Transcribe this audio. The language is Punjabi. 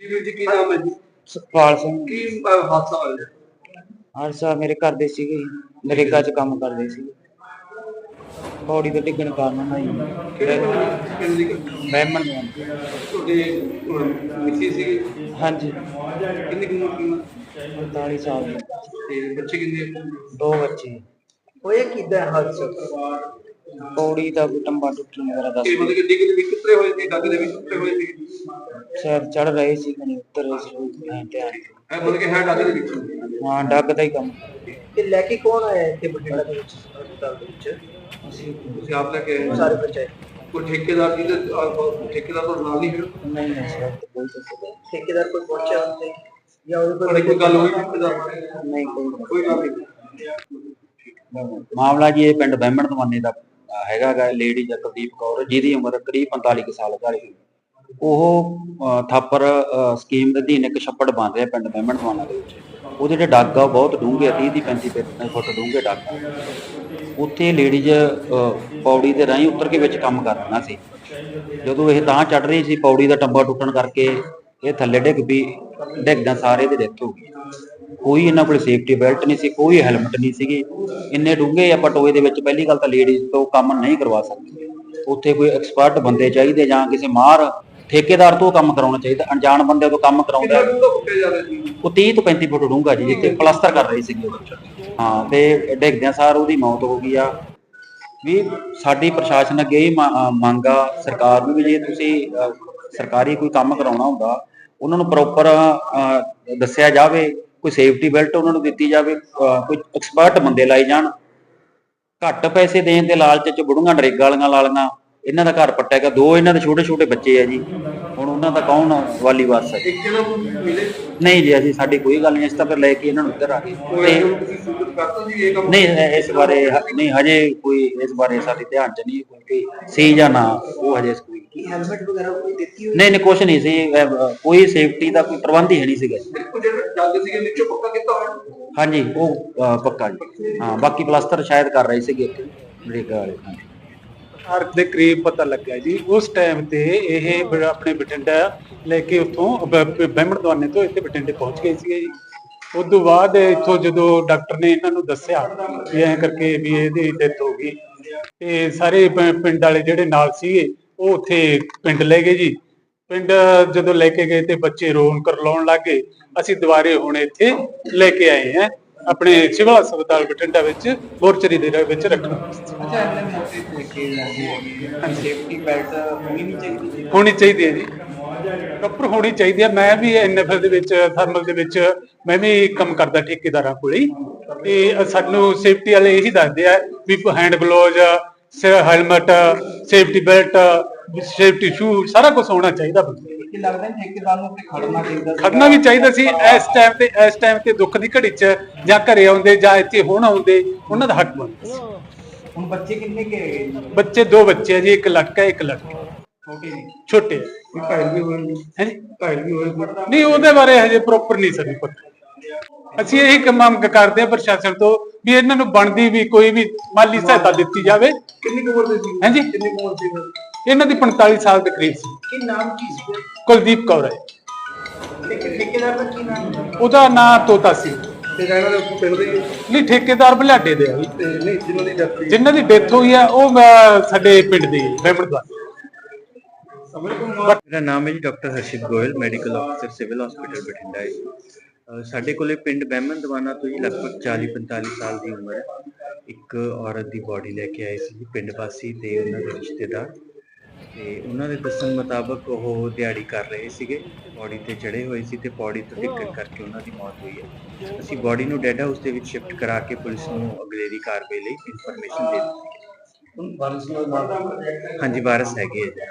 ਜੀ ਵੀਰ ਜੀ ਕੀ ਨਾਮ ਹੈ ਜੀ? ਸੁਖਪਾਲ ਸਿੰਘ। ਕੀ ਅਹ, ਹਾਦਸਾ ਹੋਇਆ ਹਰਸਾ ਮੇਰੇ ਘਰ ਦੇ ਸੀਗੇ ਨਰੇਗਾ 'ਚ ਕੰਮ ਕਰਦੇ ਸੀ। ਪੌੜੀ ਤੇ ਡਿੱਗਣ ਕਾਰਨ ਉਹਨਾਂ ਕਿਹੜੇ ਦੀ? ਪਿੰਡ ਦੀ ਘਟਨਾ? ਬਹਿਮਣ ਨੂੰ ਤੁਹਾਡੇ ਅਹ, ਮਿੱਸੀ ਸੀ ਹਾਂਜੀ। ਕਿੰਨੀ ਕੁ ਉਮਰ ਕਿੰਨਾ 45 ਸਾਲ ਦੇ। ਤੇ ਬੱਚੇ ਕਿੰਨੇ? ਦੋ ਬੱਚੇ। ਹੋਇਆ ਕਿਦਾਂ ਹਾਦਸਾ? ਪੌੜੀ ਦਾ ਕੋਈ ਟੰਬਾ ਟੁੱਟਣ ਵਗੈਰਾ ਦਾ ਕਿ ਮਤਲਬ ਕਿ ਡਿੱਗ ਦੇ ਵਿੱਚ ਕਿੱਥੇ ਹੋਏ ਸੀ ਡੱਗ ਦੇ ਵਿੱਚ ਕਿੱਥੇ ਹੋਏ ਸੀ। ਸ਼ਾਇਦ ਚੜ ਰਹੇ ਸੀ ਕਣੀ ਉੱਤਰ ਰਹੇ ਸੀ ਧਿਆਨ ਨਹੀਂ। ਇਹ ਮਤਲਬ ਕਿ ਹੈ ਡੱਗ ਦੇ ਵਿੱਚ। ਹਾਂ ਡੱਗ ਦਾ ਹੀ ਕੰਮ। ਤੇ ਲੈ ਕੇ ਕੌਣ ਆਇਆ ਇੱਥੇ ਬਠਿੰਡਾ ਦੇ ਵਿੱਚ ਹਸਪਤਾਲ ਦੇ ਵਿੱਚ? ਅਸੀਂ ਤੁਸੀਂ ਆਪ ਲੈ ਕੇ ਆਏ ਹੋ? ਸਾਰੇ ਬੱਚੇ। ਕੋਈ ਠੇਕੇਦਾਰ ਜੀ ਦੇ ਅਹ, ਠੇਕੇਦਾਰ ਤੋਂ ਨਾਲ ਨਹੀਂ ਹੈ ਨਹੀਂ ਨਹੀਂ ਸਰ ਕੋਈ ਕਿਸੇ ਠੇਕੇਦਾਰ ਕੋਈ ਪਹੁੰਚਿਆ ਉੱਥੇ? ਜਾਂ ਉਹਦੇ ਤੁਹਾਡੀ ਕੋਲ ਕੋਈ ਗੱਲ ਹੋਈ ਠੇਕੇਦਾਰ? ਨਾਲ? ਨਹੀਂ ਕੋਈ ਕੋਈ ਗੱਲ ਨਹੀਂ। ਮਾਮਲਾ ਜੀ ਇਹ ਪਿੰਡ ਬਹਿਮਣ ਦਵਾਨੇ ਦਾ ਅਹ ਹੈਗਾ ਲੇਡੀ ਜਗਦੀਪ ਕੌਰ, ਜਿਹਦੀ ਉਮਰ ਕਰੀਬ 45 ਸਾਲ ਘਰ ਉਹ ਥਾਪਰ ਸਕੀਮ ਦੇ ਅਧੀਨ ਇੱਕ ਛੱਪੜ ਬਣ ਰਿਹਾ ਪਿੰਡ ਬਹਿਮਣ ਵਾਲਾ ਦੇ ਵਿੱਚ। ਉਹਦੇ ਜਿਹੜੇ ਡੱਗ ਆ ਬਹੁਤ ਡੂੰਘੇ ਆ 30 ਦੀ 35 ਫੁੱਟ- ਡੂੰਘੇ ਡੱਗ ਉੱਥੇ ਲੇਡੀਜ਼ ਪੌੜੀ ਦੇ ਰਾਹੀਂ ਉੱਤਰ ਕੇ ਵਿੱਚ ਕੰਮ ਕਰਨਾ ਸੀ। ਜਦੋਂ ਇਹ ਤਾਂ ਚੜ ਰਹੀ ਸੀ, ਪੌੜੀ ਦਾ ਟੰਬਾ ਟੁੱਟਣ ਕਰਕੇ ਇਹ ਥੱਲੇ ਡਿੱਗ ਪਈ ਡਿੱਗਦਾ ਸਾਰੇ ਦੀ ਡੈਥ ਹੋ ਗਈ। ਕੋਈ ਇਹਨਾਂ ਕੋਲ ਸੇਫਟੀ ਬੈਲਟ ਨਹੀਂ ਸੀ ਕੋਈ ਹੈਲਮਟ ਨਹੀਂ ਸੀਗੀ। ਇੰਨੇ ਡੂੰਘੇ ਆਪਾਂ ਟੋਏ ਦੇ ਵਿੱਚ ਪਹਿਲੀ ਗੱਲ ਤਾਂ ਲੇਡੀਜ਼ ਤੋਂ ਕੰਮ ਨਹੀਂ ਕਰਵਾ ਸਕਦੇ। ਉੱਥੇ ਕੋਈ ਐਕਸਪਰਟ ਬੰਦੇ ਚਾਹੀਦੇ ਜਾਂ ਕਿਸੇ ਮਾਹਰ ਠੇਕੇਦਾਰ ਤੋਂ ਕੰਮ ਕਰਾਉਣਾ ਚਾਹੀਦਾ ਅਣਜਾਣ ਬੰਦੇ ਤੋਂ ਕੰਮ ਕਰਾਉਂਦਾ। ਉਹ 30 ਤੋਂ 35 ਫੁੱਟ ਡੂੰਘਾ ਜੀ ਜਿੱਥੇ ਪਲਸਤਰ ਕਰ ਰਹੀ ਸੀਗੀ। ਹਾਂ ਤੇ ਡਿੱਗਦਿਆਂ ਸਾਰ ਉਹਦੀ ਮੌਤ ਹੋ ਗਈ ਆ। ਵੀ ਸਾਡੀ ਪ੍ਰਸ਼ਾਸਨ ਅੱਗੇ ਇਹ ਮੰਗ ਆ ਸਰਕਾਰ ਨੂੰ ਵੀ ਜੇ ਤੁਸੀਂ ਸਰਕਾਰੀ ਕੋਈ ਕੰਮ ਕਰਾਉਣਾ ਹੁੰਦਾ ਉਹਨਾਂ ਨੂੰ ਪ੍ਰੋਪਰ ਦੱਸਿਆ ਜਾਵੇ ਕੋਈ ਸੇਫਟੀ ਬੈਲਟ ਉਹਨਾਂ ਨੂੰ ਦਿੱਤੀ ਜਾਵੇ ਕੋਈ ਐਕਸਪਰਟ ਬੰਦੇ ਲਾਏ ਜਾਣ। ਘੱਟ ਪੈਸੇ ਦੇਣ ਦੇ ਲਾਲਚ ਚ ਬੁੜੀਆਂ ਨਰੇਗਾ ਵਾਲੀਆਂ ਲਾਲੀਆਂ ਇਹਨਾਂ ਦਾ ਘਰ ਪੱਟਿਆ ਗਿਆ। ਦੋ ਇਹਨਾਂ ਦੇ ਛੋਟੇ ਛੋਟੇ ਬੱਚੇ ਆ ਜੀ। ਹੁਣ ਉਹਨਾਂ ਦਾ ਕੌਣ ਵਾਲੀ ਵਾਰਸ ਹੈ ਨਹੀਂ ਜੀ ਅਸੀਂ ਸਾਡੀ ਕੋਈ ਗੱਲ ਨਹੀਂ ਅਸੀਂ ਤਾਂ ਫਿਰ ਲੈ ਕੇ ਇਹਨਾਂ ਨੂੰ ਇੱਧਰ ਆ ਨਹੀਂ ਇਸ ਬਾਰੇ ਨਹੀਂ ਹਜੇ ਕੋਈ ਇਸ ਬਾਰੇ ਸਾਡੇ ਧਿਆਨ ਚ ਨਹੀਂ ਕਿਉਂਕਿ ਸੀ ਜਾਂ ਨਾ ਉਹ ਹਜੇ ਕੋਈ ਕੀ ਹੈਲਮਟ ਵਗੈਰਾ ਕੋਈ ਦਿੱਤੀ ਹੋਈ? ਨਹੀਂ ਨਹੀਂ ਕੁਛ ਨਹੀਂ ਸੀ। ਅਹ, ਕੋਈ ਸੇਫਟੀ ਦਾ ਕੋਈ ਪ੍ਰਬੰਧ ਹੀ ਨਹੀਂ ਸੀਗਾ ਜੀ। ਦੇਖੋ ਜਿਹੜੇ ਡੱਗ ਸੀਗੇ ਨੀਚੋਂ ਪੱਕਾ ਕੀਤਾ ਹੋਇਆ? ਹਾਂਜੀ ਉਹ ਅਹ, ਪੱਕਾ ਜੀ। ਹਾਂ ਬਾਕੀ ਪਲਸਤਰ ਸ਼ਾਇਦ ਕਰ ਰਹੇ ਸੀਗੇ ਇੱਥੇ ਅਮਰੀਕਾ ਵਾਲੇ ਹਾਂਜੀ। ਦੇ ਕਰੀਬ ਪਤਾ ਲੱਗਿਆ ਜੀ। ਉਸ ਟਾਈਮ ਤੇ ਇਹ ਬ- ਆਪਣੇ ਬਠਿੰਡਾ ਲੈ ਕੇ ਉੱਥੋਂ ਬ- ਬ- ਬਹਿਮਣ ਦਵਾਨੇ ਤੋਂ ਇੱਥੇ ਬਠਿੰਡੇ ਪਹੁੰਚ ਗਏ ਸੀਗੇ ਜੀ। ਉਸ ਤੋਂ ਬਾਅਦ ਇੱਥੋਂ ਜਦੋਂ ਡਾਕਟਰ ਨੇ ਇਹਨਾਂ ਨੂੰ ਦੱਸਿਆ ਵੀ ਐਂ ਕਰਕੇ ਵੀ ਇਹਦੀ ਡੈਥ ਹੋ ਗਈ। ਤੇ ਸਾਰੇ ਪ- ਪਿੰਡ ਵਾਲੇ ਜਿਹੜੇ ਨਾਲ ਸੀਗੇ ਉਹ ਉੱਥੇ ਪਿੰਡ ਲੈ ਗਏ ਜੀ। ਪਿੰਡ ਜਦੋਂ ਲੈ ਕੇ ਗਏ ਤੇ ਬੱਚੇ ਰੋਣ ਕਰਲਾਉਣ ਲੱਗੇ ਅਸੀਂ ਦੁਬਾਰੇ ਹੁਣ ਇੱਥੇ ਲੈ ਕੇ ਆਏ ਹਾਂ। ਆਪਣੇ ਸਿਵਲ ਹਸਪਤਾਲ ਬਠਿੰਡਾ ਵਿੱਚ ਮੋਰਚਰੀ ਦੇ ਵਿੱਚ ਰੱਖਣਾ ਅੱਛਾ ਇਹਨੇ ਮੋਟੇ ਤਰੀਕੇ ਨਾਲ ਸੇਫਟੀ ਬੈਲਟ ਹੋਣੀ ਨਹੀਂ ਚਾਹੀਦੀ। ਹੋਣੀ ਚਾਹੀਦੀ ਹੈ ਜੀ। ਪ੍ਰੋਪਰ ਹੋਣੀ ਚਾਹੀਦੀ ਹੈ। ਮੈਂ ਵੀ ਐਨਐਫਐਲ ਦੇ ਵਿੱਚ ਥਰਮਲ ਦੇ ਵਿੱਚ ਮੈਂ ਵੀ ਕੰਮ ਕਰਦਾ ਠੇਕੇਦਾਰਾਂ ਕੋਲੇ ਹੀ। ਤੇ ਸਾਨੂੰ ਸੇਫਟੀ ਵਾਲੇ ਇਹੀ ਦੱਸਦੇ ਆ ਵੀ hand gloves helmet safety belt safety shoe ਸਾਰਾ ਕੁਝ ਹੋਣਾ ਚਾਹੀਦਾ ਬੰਦੇ ਕੋਲ। ਕਿ ਲੱਗਦਾ ਨਹੀਂ ਠੇਕੇਦਾਰ ਨੂੰ ਉੱਤੇ ਖੜਨਾ ਚਾਹੀਦਾ ਸੀ। ਖੜਨਾ ਵੀ ਚਾਹੀਦਾ ਸੀ ਇਸ ਟਾਈਮ ਤੇ ਇਸ ਟਾਈਮ ਤੇ ਦੁੱਖ ਦੀ ਘੜੀ 'ਚ ਜਾਂ ਘਰੇ ਆਉਂਦੇ ਜਾਂ ਇੱਥੇ ਹੁਣ ਆਉਂਦੇ ਉਹਨਾਂ ਦਾ ਹੱਕ ਬਣਦਾ ਸੀ ਹੁਣ ਬੱਚੇ ਕਿੰਨੇ ਕੇ? ਬੱਚੇ ਦੋ ਬੱਚੇ ਆ ਜੀ ਇੱਕ ਲੜਕਾ ਇੱਕ ਲੜਕੀ ਛੋਟੇ ਨੇ ਛੋਟੇ ਆ। ਘਾਇਲ ਵੀ ਹੋਏ ਨੇ ਹੈਂ ਜੀ ਘਾਇਲ ਵੀ ਹੋਏ ਨਹੀਂ ਉਹਦੇ ਬਾਰੇ ਹਜੇ ਪ੍ਰੋਪਰ ਨਹੀਂ ਸਾਨੂੰ ਪਤਾ ਅਸੀਂ ਇਹੀ ਕੰਮ ਮੰਗ ਕਰਦੇ ਹਾਂ ਪ੍ਰਸ਼ਾਸਨ ਤੋਂ ਵੀ ਇਹਨਾਂ ਨੂੰ ਬਣਦੀ ਵੀ ਕੋਈ ਵੀ ਮਾਲੀ ਸਹਾਇਤਾ ਦਿੱਤੀ ਜਾਵੇ। ਕਿੰਨੀ ਕੁ ਉਮਰ ਦੇ ਸੀ? ਹਾਂਜੀ। ਕਿੰਨੀ ਕੁ ਉਮਰ ਸੀ ਇਹਨਾਂ ਦੀ? ਇਹਨਾਂ ਦੀ 45 ਸਾਲ ਦੇ ਕਰੀਬ ਸੀ। ਕੀ ਨਾਮ ਕੀ ਸੀ? ਕੁਲਦੀਪ ਕੌਰ ਹੈ। ਠੇਕੇ- ਠੇਕੇਦਾਰ ਦਾ ਕੀ ਨਾਮ ਹੈ ਉਹਦਾ ਨਾਂ ਤੋਤਾ ਸੀ। ਤੇ ਰਹਿਣਾ ਦੇ ਪਿੰਡ ਦੇ ਹੀ? ਹੈ। ਨਹੀਂ ਠੇਕੇਦਾਰ ਬਲਾਡੇ ਦੇ ਆ। ਜੀ। ਤੇ ਨਹੀਂ ਜਿਨ੍ਹਾਂ ਦੀ ਡੈਥ ਹੋਈ। ਜਿਨ੍ਹਾਂ ਦੀ ਡੈਥ ਹੋਈ ਹੈ ਉਹ ਅਹ, ਸਾਡੇ ਪਿੰਡ ਦੇ ਬਹਿਮੜਦਾ ਮੇਰਾ ਨਾਮ ਹੈ ਜੀ ਡਾਕਟਰ ਹਰਸ਼ਿਤ ਗੋਇਲ ਮੈਡੀਕਲ ਅਫਸਰ ਸਿਵਲ ਹਸਪੀਟਲ ਬਠਿੰਡਾ ਹੈ ਸਾਡੇ ਕੋਲੇ ਪਿੰਡ ਬਹਿਮਨ ਦਵਾਨਾ ਤੋਂ ਜੀ ਲਗਭਗ 40-45 ਸਾਲ ਦੀ ਉਮਰ ਹੈ। ਇੱਕ ਔਰਤ ਦੀ ਬਾਡੀ ਲੈ ਕੇ ਆਏ ਸੀ ਪਿੰਡ ਵਾਸੀ ਤੇ ਉਹਨਾਂ ਦੇ ਰਿਸ਼ਤੇਦਾਰ। ਤੇ ਉਹਨਾਂ ਦੇ ਦੱਸਣ ਮੁਤਾਬਕ ਉਹ ਦਿਹਾੜੀ ਕਰ ਰਹੇ ਸੀਗੇ। ਬਾਡੀ ਤੇ ਚੜੇ ਹੋਏ ਸੀ ਤੇ ਪੌੜੀ ਤੋਂ ਡਿੱਗਣ ਕਰਕੇ ਉਹਨਾਂ ਦੀ ਮੌਤ ਹੋਈ ਹੈ। ਅਸੀਂ ਬਾਡੀ ਨੂੰ ਡੈਡ ਹਾਊਸ ਦੇ ਵਿੱਚ ਸ਼ਿਫਟ ਕਰਾ ਕੇ ਪੁਲਿਸ ਨੂੰ ਅਗਲੇਰੀ ਕਾਰਵਾਈ ਲਈ ਇਨਫੋਰਮੇਸ਼ਨ ਦੇ ਦਿੱਤੀ ਹੁਣ ਬਾਰਿਸ਼ ਨਾਲ ਹਾਂਜੀ ਵਾਰਸ ਹੈਗੇ ਹੈ